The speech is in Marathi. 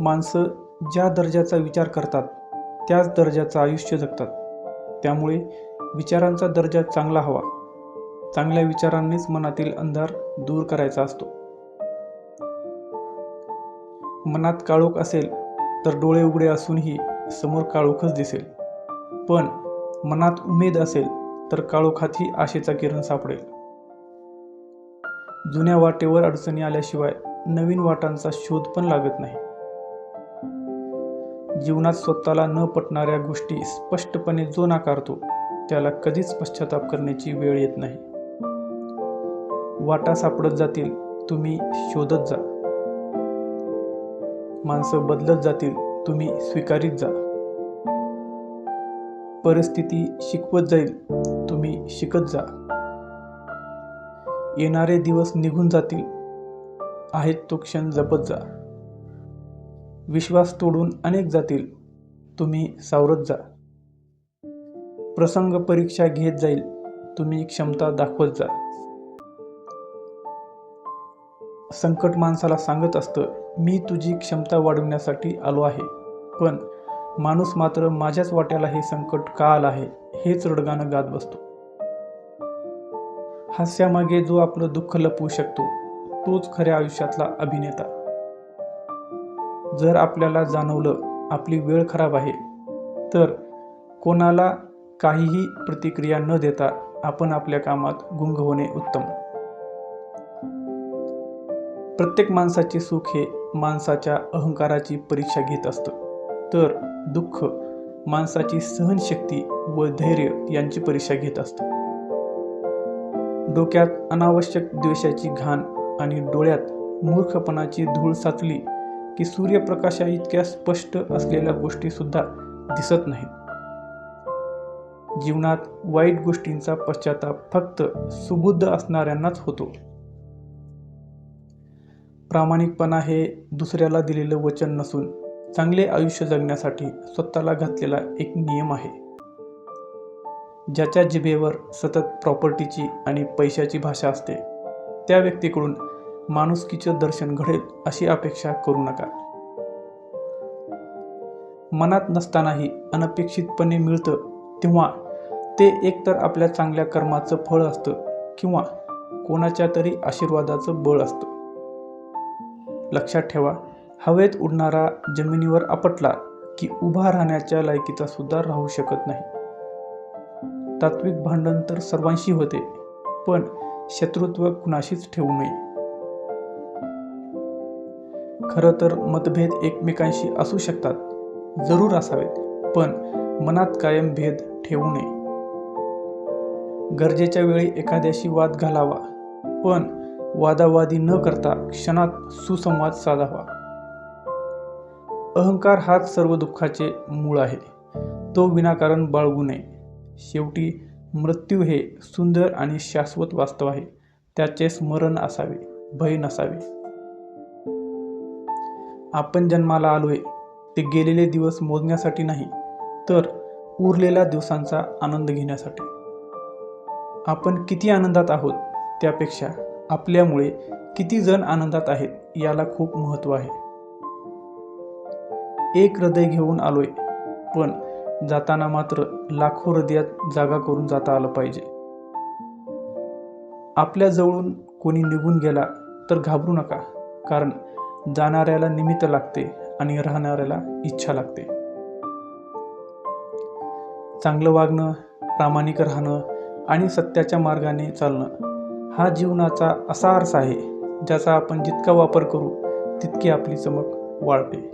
माणसं ज्या दर्जाचा विचार करतात त्याच दर्जाचं आयुष्य जगतात. त्यामुळे विचारांचा दर्जा चांगला हवा. चांगल्या विचारांनीच मनातील अंधार दूर करायचा असतो. मनात काळोख असेल तर डोळे उघडे असूनही समोर काळोखच दिसेल. पण मनात उमेद असेल तर काळोखातही आशेचा किरण सापडेल. जुन्या वाटेवर अडचणी आल्याशिवाय नवीन वाटांचा शोध पण लागत नाही. जीवनात स्वतःला न पटणाऱ्या गोष्टी स्पष्टपणे जो नाकारतो त्याला कधीच पश्चाताप करण्याची वेळ येत नाही. वाटा सापडत जातील तुम्ही शोधत जा. माणसं बदलत जातील तुम्ही स्वीकारीत जा. परिस्थिती शिकवत जाईल तुम्ही शिकत जा. येणारे दिवस निघून जातील आहेत तो क्षण जपत जा. विश्वास तोडून अनेक जातील. तुम्ही सावरत जा. प्रसंग परीक्षा घेत जाईल. तुम्ही क्षमता दाखवत जा. संकट माणसाला सांगत असतं मी तुझी क्षमता वाढवण्यासाठी आलो आहे. पण माणूस मात्र माझ्याच वाट्याला हे संकट का आलं आहे हेच रडगाणं गात बसतो. हास्यामागे जो आपलं दुःख लपवू शकतो तोच खऱ्या आयुष्यातला अभिनेता. जर आपल्याला जाणवलं आपली वेळ खराब आहे तर कोणाला काहीही प्रतिक्रिया न देता आपण आपल्या कामात गुंग होणे उत्तम. प्रत्येक माणसाचे सुख हे माणसाच्या अहंकाराची परीक्षा घेत असतं. तर दुःख माणसाची सहनशक्ती व धैर्य यांची परीक्षा घेत असतं. डोक्यात अनावश्यक द्वेषाची घाण आणि डोळ्यात मूर्खपणाची धूळ साचली की सूर्यप्रकाशा इतक्या स्पष्ट असलेल्या गोष्टी सुद्धा दिसत नाहीत. जीवनात वाईट गोष्टींचा पश्चाताप फक्त सुबुद्ध असणाऱ्यांनाच होतो. प्रामाणिकपणा हे दुसऱ्याला दिलेलं वचन नसून चांगले आयुष्य जगण्यासाठी स्वतःला घातलेला एक नियम आहे. ज्याच्या जिभेवर सतत प्रॉपर्टीची आणि पैशाची भाषा असते त्या व्यक्तीकडून माणुसकीचं दर्शन घडेल अशी अपेक्षा करू नका. मनात नसतानाही अनपेक्षितपणे मिळतं तेव्हा ते एकतर आपल्या चांगल्या कर्माचं फळ असतं किंवा कोणाच्या तरी आशीर्वादाचं बळ असतं. लक्षात ठेवा हवेत उडणारा जमिनीवर आपटला की उभा राहण्याच्या लायकीचा सुद्धा राहू शकत नाही. तात्विक भांडण तर सर्वांशी होते पण शत्रुत्व कुणाशीच ठेवू नये. खरं तर मतभेद एकमेकांशी असू शकतात जरूर असावेत पण मनात कायम भेद ठेवू नये. गरजेच्या वेळी एखाद्याशी वाद घालावा पण वादावादी न करता क्षणात सुसंवाद साधावा. अहंकार हाच सर्व दुःखाचे मूळ आहे. तो विनाकारण बाळगू नये. शेवटी मृत्यू हे सुंदर आणि शाश्वत वास्तव आहे. त्याचे स्मरण असावे भय नसावे. आपण जन्माला आलोय ते गेलेले दिवस मोजण्यासाठी नाही तर उरलेल्या दिवसांचा आनंद घेण्यासाठी. आपण किती आनंदात आहोत त्यापेक्षा आपल्यामुळे किती जण आनंदात आहेत याला खूप महत्त्व आहे. एक हृदय घेऊन आलोय पण जाताना मात्र लाखो हृदयात जागा करून जाता आलं पाहिजे. आपल्या जवळून कोणी निघून गेला तर घाबरू नका कारण जाणाऱ्याला निमित्त लागते आणि राहणाऱ्याला इच्छा लागते. चांगलं वागणं प्रामाणिक राहणं आणि सत्याच्या मार्गाने चालणं हा जीवनाचा असा अर्थ आहे ज्याचा आपण जितका वापर करू तितकी आपली चमक वाढते.